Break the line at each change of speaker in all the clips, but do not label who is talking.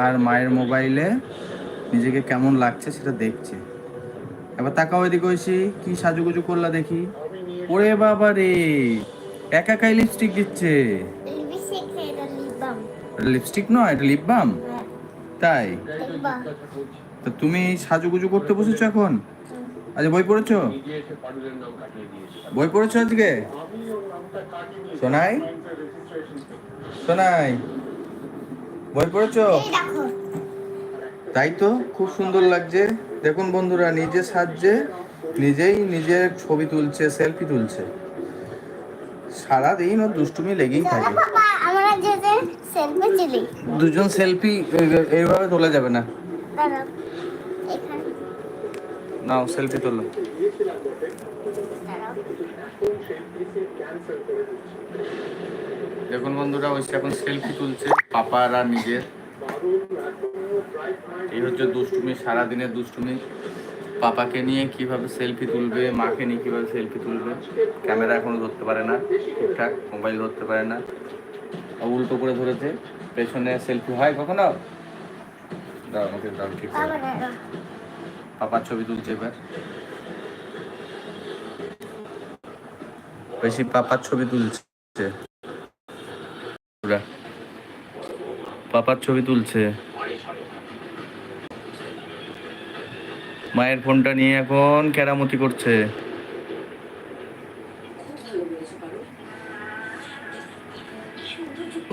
আর মায়ের মোবাইলে নিজেকে কেমন লাগছে সেটা দেখছে। এবার তাকাও এদিকে ঐশী, কি সাজুগুজু করলা দেখি। ওরে বাবা রে, একা একাই লিপস্টিক দিচ্ছে।
লিপস্টিক
নয়, এটা লিপ বাম তাই? তা তুমি সাজুগুজু করতে বসেছো এখন? আচ্ছা বই পড়েছো? বই পড়েছো আজকে? সোনাই? সোনাই? বই পড়েছো তাই তো খুব সুন্দর লাগছে। দেখুন বন্ধুরা নিজে সাজছে নিজেই নিজের ছবি তুলছে সেলফি তুলছে। সারাদিন ওর দুষ্টুমি লেগেই থাকে। দুজন সেলফি এইভাবে তোলা যাবে না। নাও সেলফি তোলো। দেখুন বন্ধুরা ওই এখন সেলফি তুলছে। পাপার নিজের। এই হচ্ছে দুষ্টুমি সারাদিনের দুষ্টুমি। পাপাকে নিয়ে কীভাবে সেলফি তুলবে মাকে নিয়ে কীভাবে সেলফি তুলবে ক্যামেরা এখনও ধরতে পারে না ঠিকঠাক মোবাইল ধরতে পারে না। উল্টো করে ধরেছে পেছনে সেলফি হয় কখনো? দাও আমাকে দাও ঠিক পাপার ছবি তুলছে এবার। বেশি পাপার ছবি তুলছে। পাপার ছবি তুলছে। মায়ের ফোনটা নিয়ে এখন কেরামতি করছে।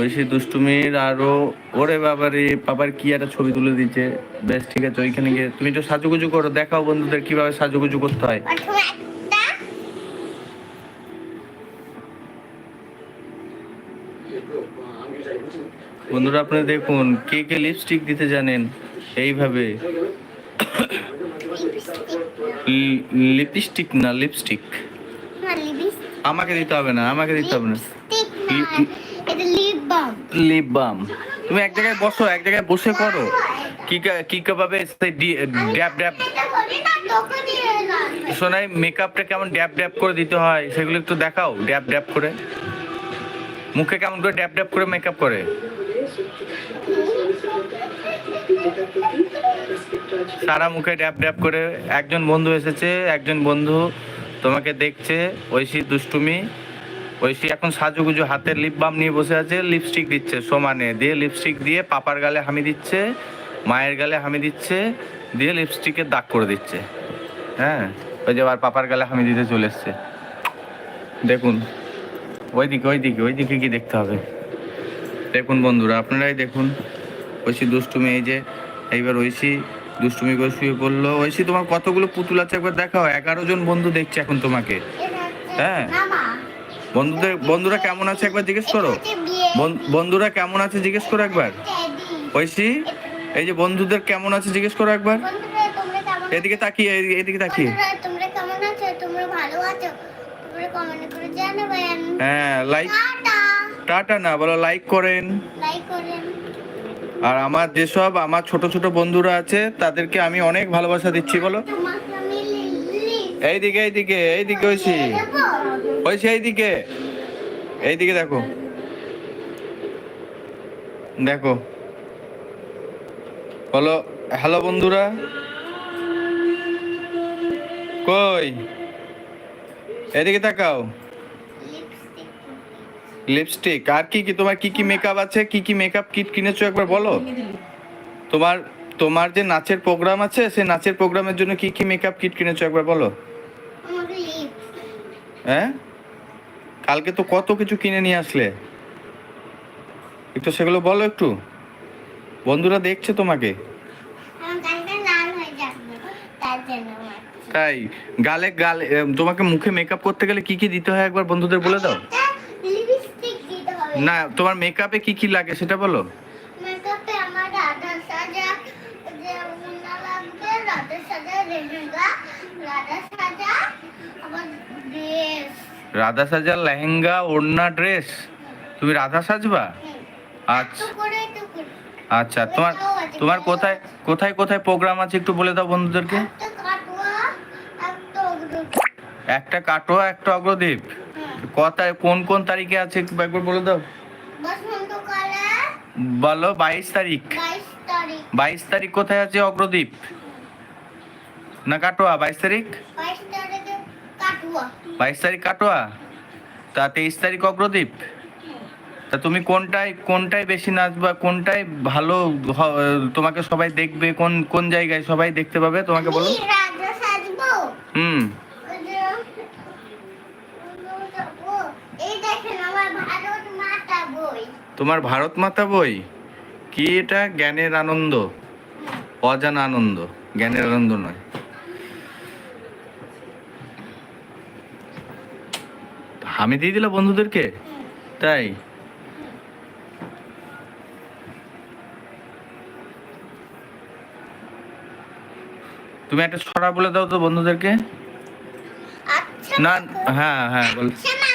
ঐশী দুষ্টুমির আরও, ওরে বাবারে, পাপার কি একটা ছবি তুলে দিচ্ছে বেশ, ঠিক আছে, ওইখানে গিয়ে তুমি একটু সাজুগুজু করো, দেখাও বন্ধুদের কীভাবে সাজুগুজু করতে হয়
প্রথমে একটা
বন্ধুরা আপনি দেখুন কে কে লিপস্টিক দিতে জানেন? এইভাবে। লিপস্টিক না লিপস্টিক
না লিপস্টিক
আমাকে দিতে হবে না আমাকে দিতে হবে না।
লিপ বাম
তুমি এক জায়গায় বসো এক জায়গায় বসে করো। কি কা- কি ভাবে ড্যাব ড্যাব
এটা করি না তোকে দিয়ে না
শোনাই মেকআপটা কেমন ড্যাব ড্যাব করে দিতে হয় সেগুলো একটু দেখাও ড্যাপ ড্যাপ করে। মুখে কেমন করে ড্যাপ ড্যাপ করে মেকআপ করে? সারা মুখে ড্যাপ ড্যাপ করে একজন বন্ধু এসেছে, একজন বন্ধু তোমাকে দেখছে, ঐশী দুষ্টুমি। ঐশী এখন সাজুগুজু হাতের লিপ বাম নিয়ে বসে আছে লিপস্টিক দিচ্ছে সমানে, দিয়ে লিপস্টিক দিয়ে পাপার গালে হামি দিচ্ছে, মায়ের গালে হামি দিচ্ছে, দিয়ে লিপস্টিকের দাগ করে দিচ্ছে। হ্যাঁ ওই যে আবার পাপার গালে হামি দিতে চলে এসছে। দেখুন। ওইদিকে ওইদিকে ওইদিকে কি দেখতে হবে। দেখুন বন্ধুরা আপনারাই দেখুন। ঐশী দুষ্টুমি এই যে এইবার ঐশী দুষ্টুমি করে শুয়ে পড়ল। ঐশী তোমার কতগুলো পুতুল আছে একবার দেখাও। এগারো জন বন্ধু দেখছে এখন তোমাকে। হ্যাঁ। বন্ধুদের বন্ধুরা কেমন আছে একবার জিজ্ঞেস করো। বন্ধুরা কেমন আছে জিজ্ঞেস করো একবার। ঐশী এই যে বন্ধুদের কেমন আছে জিজ্ঞেস করো একবার। এদিকে তাকিয়ে এদিকে তাকিয়ে
বন্ধুরা তোমরা কেমন আছো তোমরা ভালো আছো তোমরা কমেন্ট করে জানাবেন
হ্যাঁ লাইক
টাটা।
না বলো লাইক করেন।
লাইক করেন।
আর আমার যেসব আমার ছোট ছোট বন্ধুরা আছে তাদেরকে আমি অনেক ভালোবাসা দিচ্ছি বলো। এইদিকে এইদিকে এইদিকে
দেবো।
ঐশী এইদিকে। এইদিকে দেখো। দেখো। বলো হ্যালো বন্ধুরা। কই? এদিকে তাকাও।
লিপস্টিক
আর কি কি? তোমার কি কি মেকআপ আছে? কি কি মেকআপ কিট কিনেছো একবার বলো? তোমার তোমার যে নাচের প্রোগ্রাম আছে, সেই নাচের প্রোগ্রামের জন্য কি কি মেকআপ কিট কিনেছো একবার বলো? হ্যাঁ? কালকে তো কত কিছু কিনে নিয়ে আসলে। একটু সেগুলো বলো একটু। বন্ধুরা দেখছে তোমাকে। তাই। গালে গালে তোমাকে মুখে মেকআপ করতে গেলে কি কি দিতে হয় একবার বন্ধুদের বলে দাও। না তোমার মেকআপে কি কি লাগে সেটা বলো?
মেকআপে আমার রাধা সাজা যে উন্না লাগবে রাধা সাজা রেহেঙ্গা রাধা সাজা ড্রেস
রাধা সাজার লেহেঙ্গা ওড়না ড্রেস তুমি রাধা সাজবা? আচ্ছা।
তো করে
আচ্ছা তোমার তোমার কোথায় কোথায় কোথায় প্রোগ্রাম আছে একটু বলে দাও বন্ধুদেরকে
একটা কাটুয়া একটা অগ্রহ
একটা কাটোয়া একটা অগ্রদ্বীপ কথায় কোন কোন তারিখে আছে একবার বলে দাও। বলো বাইশ তারিখ।
বাইশ তারিখ।
কোথায় আছে অগ্রদ্বীপ না কাটোয়া বাইশ তারিখ?
বাইশ তারিখে কাটুয়া।
তা তেইশ তারিখ অগ্রদ্বীপ তা তুমি কোনটায় কোনটায় বেশি নাচবা কোনটায় ভালো তোমাকে সবাই দেখবে কোন কোন জায়গায় সবাই দেখতে পাবে? তোমাকে বলো। হুম
ওই যে, ও, এই দেখেন আমার ভারত মাতা বই
তোমার ভারত মাতা বই? কি এটা? জ্ঞানের আনন্দ? অজানা আনন্দ। জ্ঞানের আনন্দ নয়। আমি দিয়ে দিলা বন্ধুদেরকে? তাই? তুমি একটা ছড়া বলে দাও তো বন্ধুদেরকে।
আচ্ছা
না হ্যাঁ হ্যাঁ বল।
আচ্ছা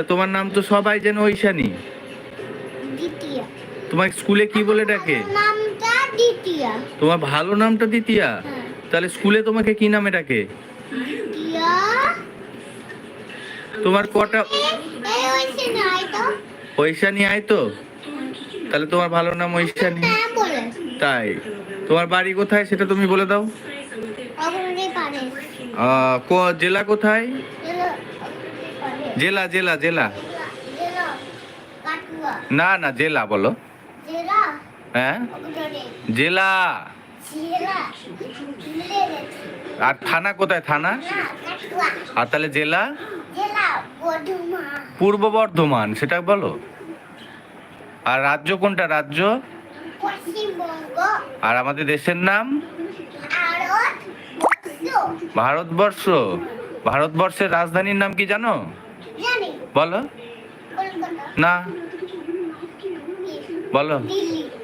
তা তোমার নাম তো সবাই যেন ঐশানি। তোমার স্কুলে কি বলে ডাকে? তোমার ভালো নামটা দ্বিতীয়া?
হ্যাঁ।
তাহলে স্কুলে তোমাকে কি নামে ডাকে? তোমার কটা ঐশানি আয় তো। তাহলে তোমার ভালো নাম ঐশানি।
হ্যাঁ
তাই। তোমার বাড়ি কোথায় সেটা তুমি বলে দাও। জেলা কোথায়? জেলা জেলা জেলা। না না জেলা বলো। হ্যাঁ? জেলা। আর থানা কোথায় থানা? আর তাহলে জেলা? পূর্ব বর্ধমান সেটা বলো। আর রাজ্য কোনটা রাজ্য? আর আমাদের দেশের নাম? ভারতবর্ষ। ভারতবর্ষের রাজধানীর নাম কি জানি? বলো। না। বলো।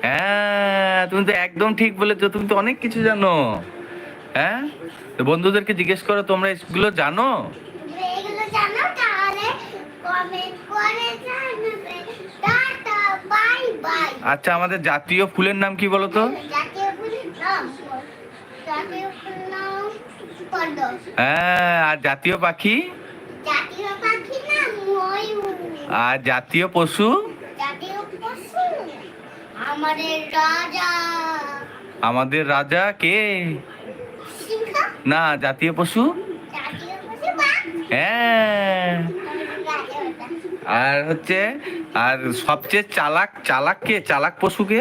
হ্যাঁ তুমি তো একদম ঠিক বলেছ তুমি তো অনেক কিছু জানো। হ্যাঁ? তো বন্ধুদেরকে জিজ্ঞেস করো তোমরা এগুলো জানো? আচ্ছা আমাদের জাতীয় ফুলের নাম কি বলো তো? হ্যাঁ আর জাতীয় পাখি
জাতীয় পাখি নাম ময়ূর
আর জাতীয় পশু?
আমাদের রাজা।
আমাদের রাজা কে? না জাতীয় পশু? হ্যাঁ। আর হচ্ছে আর সবচেয়ে চালাক চালাক কে? চালাক পশু কে?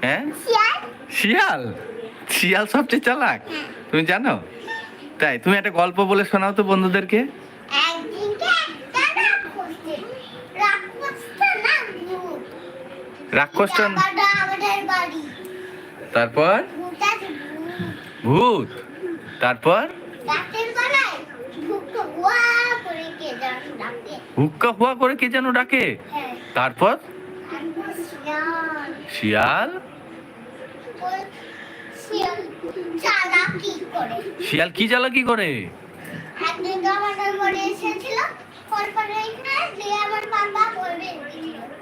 হ্যাঁ।
শিয়াল।
শিয়াল? শিয়াল সবচেয়ে চালাক? তুমি জানো? তাই তুমি একটা গল্প বলে শোনাও তো বন্ধুদেরকে
একদিনকে একটা রাক্ষস ছিল। রাক্ষসটার নাম ভূত।
রাক্ষসটা তারপর?
ভূত
তারপর?
কে।
হুক্কা হুয়া করে কে যেন ডাকে?
হ্যাঁ,
তারপর?
শিয়াল।
শিয়াল?
চালাকি করে।
কি করে?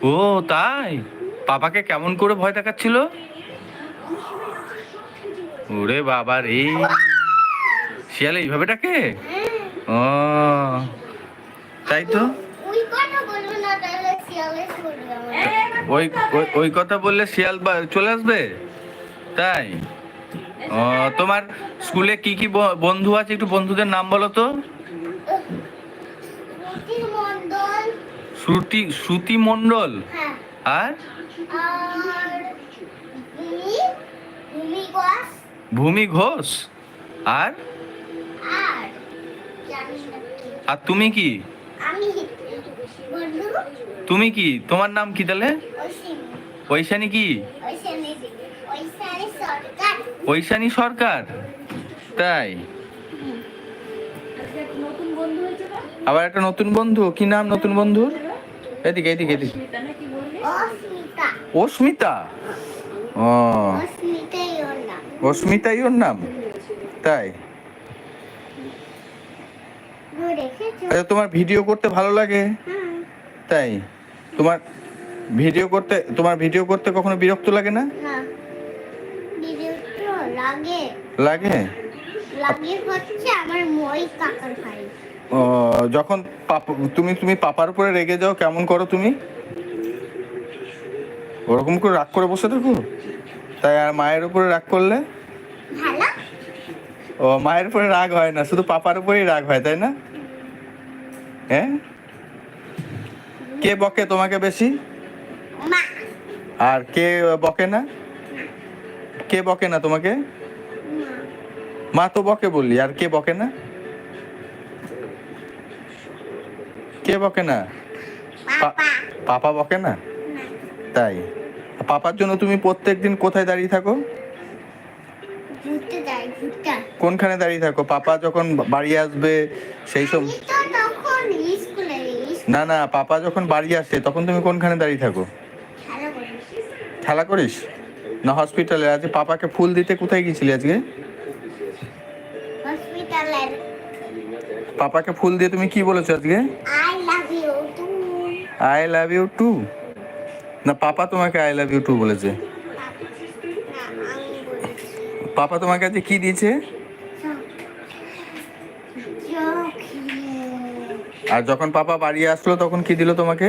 ও তাই? পাপাকে কেমন করে ভয় দেখাচ্ছিল? ওরে বাবা রে। শিয়াল এইভাবে ডাকে? ও। তাই তো?
ওই
ওই কথা বললে শিয়াল চলে আসবে? তাই? ও তোমার স্কুলে কি কি বন্ধু আছে? একটু বন্ধুদের নাম বলো তো।
শ্রুতি
শ্রুতি মণ্ডল
হ্যাঁ।
আর?
ভূমি ঘোষ
আর?
আর
তুমি কি? তুমি কি? তোমার নাম কি তাহলে? ঐশানী কি?
ঐশানী সরকার।
তাই? আবার একটা নতুন বন্ধু? কি নাম নতুন বন্ধুর? এদিকে এদিকে এদিকে।
অস্মিতা
ও।
অস্মিতাই ওর নাম?
তাই? আচ্ছা তোমার ভিডিও করতে ভালো লাগে? তাই? তোমার ভিডিও করতে, তোমার ভিডিও করতে কখনো বিরক্ত লাগে না?
লাগে?
যখন তুমি তুমি পাপার উপরে রেগে যাও, কেমন করো তুমি? ওরকম করে রাগ করে বসে থাকো। তাই আর মায়ের উপরে রাগ করলে? ও মায়ের উপরে রাগ হয় না শুধু পাপার উপরেই রাগ হয় তাই না? হ্যাঁ? কে বকে তোমাকে বেশি? আর কে বকে না? কে বকে না তোমাকে?
মা
তো বকে বললি আর কে বকে না? কে বকে না?
পাপা
বকে না? তাই? পাপার জন্য তুমি প্রত্যেক দিন কোথায় দাঁড়িয়ে থাকো? কোনখানে দাঁড়িয়ে থাকো? পাপা যখন বাড়ি আসবে সেই সব না না পাপা যখন বাড়ি আসে তখন তুমি কোনখানে দাঁড়িয়ে থাকো?
খেলা
করিস। না হসপিটালে। আজকে পাপাকে ফুল দিতে কোথায় গেছিলি আজকে? পাপাকে ফুল দিয়ে তুমি কি বলেছ আজকে?
I love you too
I love you too না পাপা তোমাকে আই লাভ ইউ টু বলেছে। পাপা তোমাকে আজকে কি দিয়েছে? আর যখন পাপা বাড়ি আসলো তখন কি দিল তোমাকে?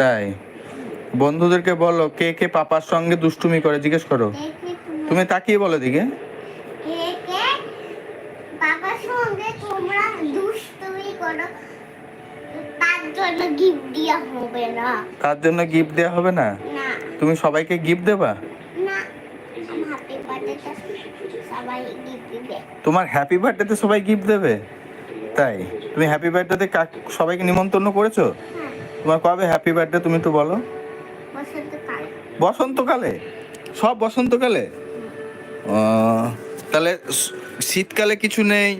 তাই? বন্ধুদেরকে বলো কে কে পাপার সঙ্গে দুষ্টুমি করে জিজ্ঞেস করো। তুমি? তাকিয়ে বলো দিকে।
তার জন্য গিফট দেওয়া হবে না।
তুমি সবাইকে দেবা?
গিফট দিবে।
তোমার হ্যাপি বার্থডেতে সবাই গিফট দেবে? তাই? তুমি হ্যাপি বার্থডেতে সবাইকে নিমন্ত্রণ করেছ?
হ্যাঁ।
তোমার কবে হ্যাপি বার্থডে তুমি একটু বলো।
বসন্তকাল?
সব বসন্তকালে? তাহলে শীতকালে কিছু নেই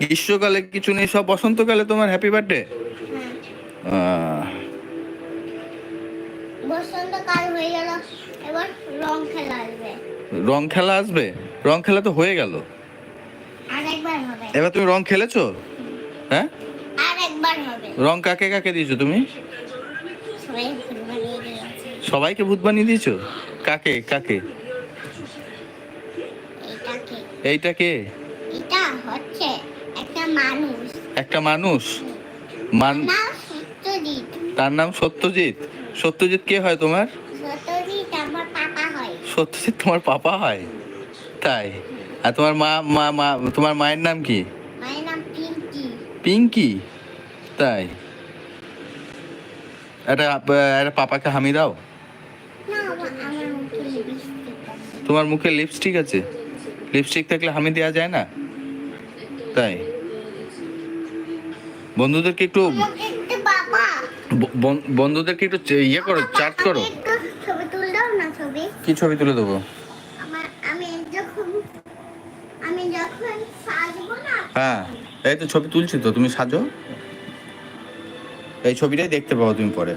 গ্রীষ্মকালে কিছু নেই সব বসন্তকালে তোমার হ্যাপি বার্থডে
হ্যাঁ। বসন্তকাল হয়ে গেল এবার রং খেলা আসবে।
রং খেলা আসবে? রং খেলা তো হয়ে গেল।
হবে।
এবার তুমি রং খেলেছো? হ্যাঁ?
আর হবে।
রং কাকে কাকে দিয়েছ তুমি
সবাই ফুল বানিয়ে দিয়েছে
সবাইকে ভূত বানিয়ে দিয়েছ? কাকে কাকে? এইটা কে
এটা হচ্ছে একটা মানুষ।
একটা মানুষ? মান তার নাম সত্যজিৎ। সত্যজিৎ কে হয় তোমার?
সত্যজিৎ আমার পাপা হয়।
সত্যজিৎ তোমার পাপা হয়? তাই। আর তোমার মা মা মা তোমার মায়ের নাম কি?
মায়ের নাম পিঙ্কি।
পিঙ্কি? তাই। এটা এটা পাপাকে হামি দাও
না আমার আমার মুখে লিপস্টিক আছে
তোমার মুখে লিপস্টিক আছে? লিপস্টিক থাকলে হামি দেওয়া যায় না? তাই? বন্ধুদেরকে একটু বন্ধুদেরকে একটু ইয়ে করো চার্ট করো। কি ছবি তুলে দেবো? হ্যাঁ এই তো ছবি তুলছি তো, তুমি সাজো। এই ছবিটাই দেখতে পাবো তুমি পরে।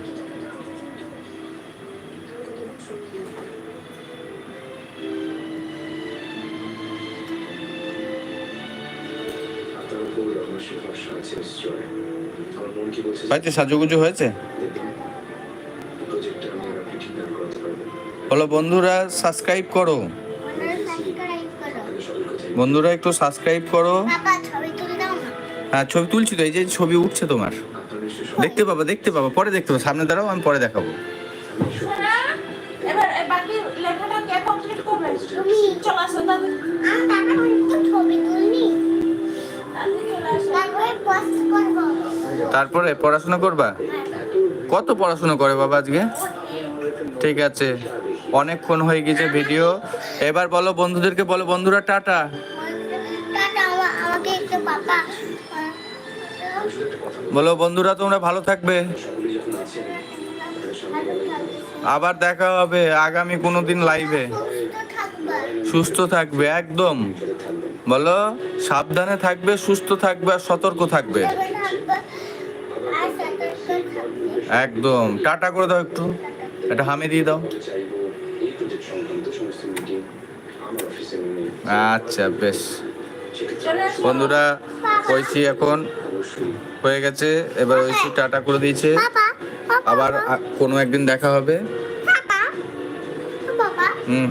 হয়েছে সাজুগুজু হয়েছে? বলো বন্ধুরা সাবস্ক্রাইব করো। বন্ধুরা একটু সাবস্ক্রাইব করো। হ্যাঁ ছবি তুলছি তো এই যে ছবি উঠছে তোমার। দেখতে পাবো দেখতে পাবো পরে দেখতে পাবো। সামনে দাঁড়াও আমি পরে দেখাবো।
এবার বাকি লেখাটা কে কমপ্লিট করবে?
তুমি।
চলে আসো
তারপরে
পড়াশোনা করবা? কত পড়াশোনা করে বাবা আজকে? ঠিক আছে। অনেকক্ষণ হয়ে গেছে ভিডিও। এবার বলো বন্ধুদেরকে বলো বন্ধুরা টাটা। বলো বন্ধুরা তোমরা ভালো থাকবে। আবার দেখা হবে আগামী কোনো দিন লাইভে
সুস্থ
থাকবে একদম। বলো সাবধানে থাকবে সুস্থ থাকবে আর সতর্ক থাকবে। একদম। টাটা করে দাও একটু। এটা হামি দিয়ে দাও। আচ্ছা বেশ। বন্ধুরা ঐশী এখন হয়ে গেছে। এবার ঐশী টাটা করে দিয়েছে। আবার কোনো একদিন দেখা হবে। হুম।